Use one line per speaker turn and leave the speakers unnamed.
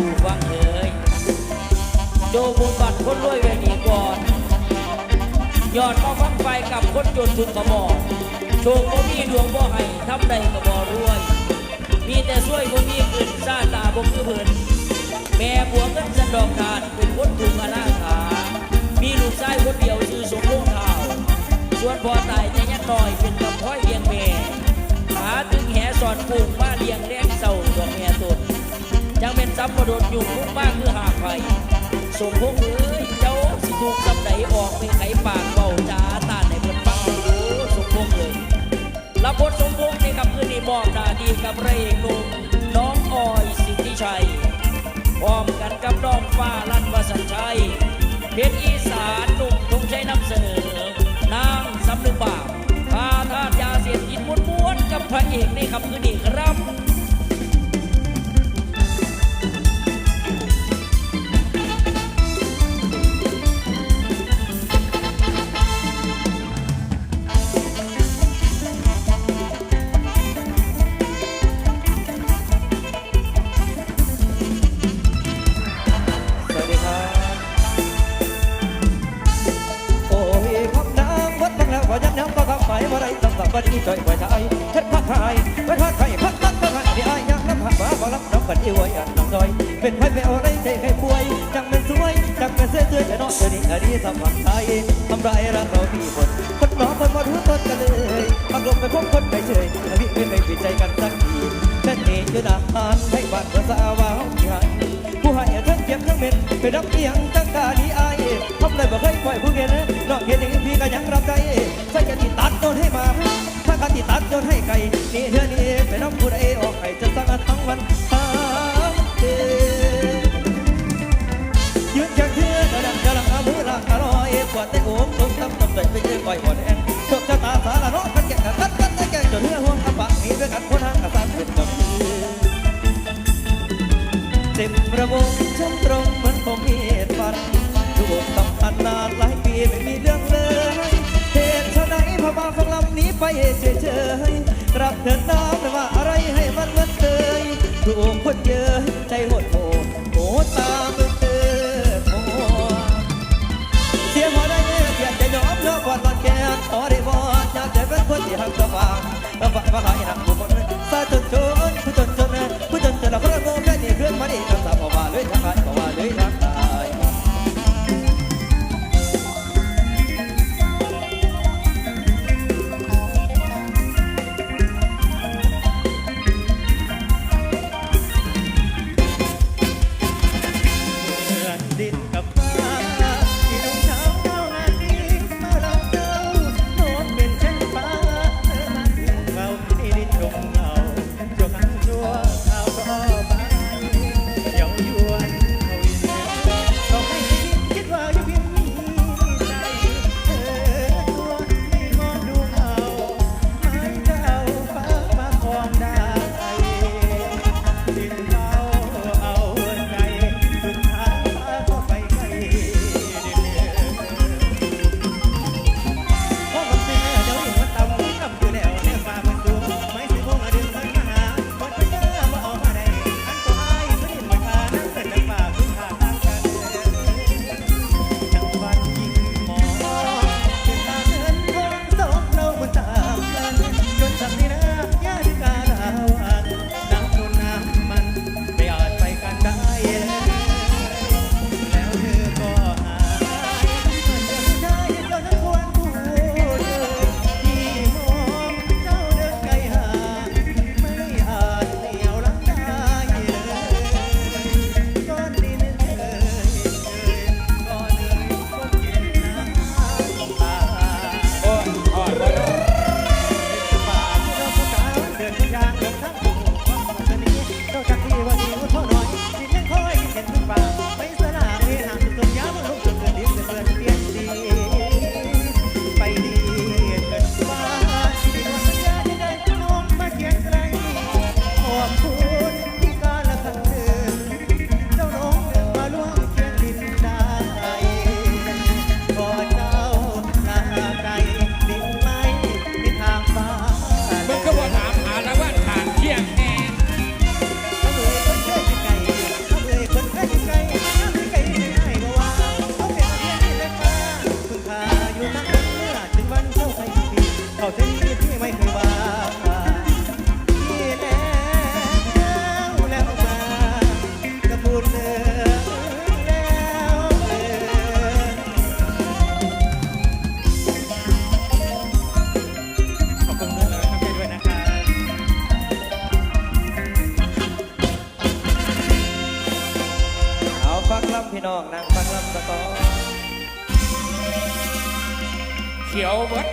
ผู้ฟังเอ๋ยโจบุญบัตรคนรวยเวนีก่อนยอดมาฟังไฟกับคนจนทุนกระบอกโชคบ่มีดวงบ่ให้ทำใดกระบอกรวย มีแต่ช่วยบ่มีขึ้นซาตาบ่คือเพิ่นแม่บัวเงินสันดอกทานเป็นคนถุงอนาขา มีลูกชายคนเดียวชื่อสมพงษ์เท่าส่วนพ่อตายแต่ยังน้อยเป็นกับพ้อยเลี้ยงแม่หาถึงแหสอนปูงมาเลี้ยงแรงเศร้าดอกแม่ตน จังเป็นซับประโดดอยู่มุกมากคือหากไฟสมพงษ์เอ้ยเจ้าสิถูกซับไหนออกไปไขปากเบาจ้าตาในเพิ่นฟังให้ดูสมพงษ์เลยรับบทสมพงษ์ในคำคืนนี้มอบนาดีกับพระเอกหนุ่มน้องออยสิทธิชัยพร้อมกันกับน้องฟ้าลันวสันชัยเพชรอีสานหนุ่มทงชัยนำเสนอนางสำนึกบาป บั
ดอีจ่อยไว้ไทยเฮ็ดพักไทยไว้พักไทยพักพักพักที่อายยังน้ำหักว่าบ่รับน้ำบัดอีไว้อันน้ำดอย เป็นไผไปเอาไรใจใครป่วย จังเป็นสวย จังเป็นเสื้อเสื้อแต่นอกเดี๋ยวนี้อดีตสมัครไทยทำไรรักเรามีผลคนน้องคนมารู้ต้นกันเลยทำลงไปพบคนไปเฉยวิไม่ไปปิดใจกันสักทีแค่นี้จะด่าทานให้บ้านเพื่อสาวาวที่ให้ผู้ให้ทั้งเก็บทั้งเม็ดไปรับเอียงจังกาดีไอายทำเลยบ่เคยปล่อยผู้เห็นนอกเห็นอย่างพี่ก็ยังรับ กันที่ตัดโดนให้ไก่นี่เธอนี่ไปรับผู้ใดออกให้จะสั่งทั้งวันทั้งเดยืนแข่งเชื่อจะดังจะลังอามือละอร่อยกว่าแต่โอ้ตุ้มตั้มตั้มใจไปเจอปล่อยอ่อนแอนโชคชะตาสารโนกันแก่กันกันกันแก่จนเนื้อห่วงกระปะมีด้วยกันคนห่างกระสันเป็นกับมือเต็มระวงช้ำตรงเหมือนผมมีเหตุฝันถูกสัมพันธ์นานหลายปีไม่มีเๆกลับเถิดน้ำแต่ว่าอะไรให้มันมือนเตยถูกคนเยอะใจหดโหโหตามเมื่อเธอโหเสียหัวได้เพียงจะยอมยอมก่อนตอนแก่ขอได้บอกอยากจะเป็นคนที่หักสว่างแล้วฝันว่าหายหัก พี่น้องนางฟังลำสะกอน
เขียวเบิด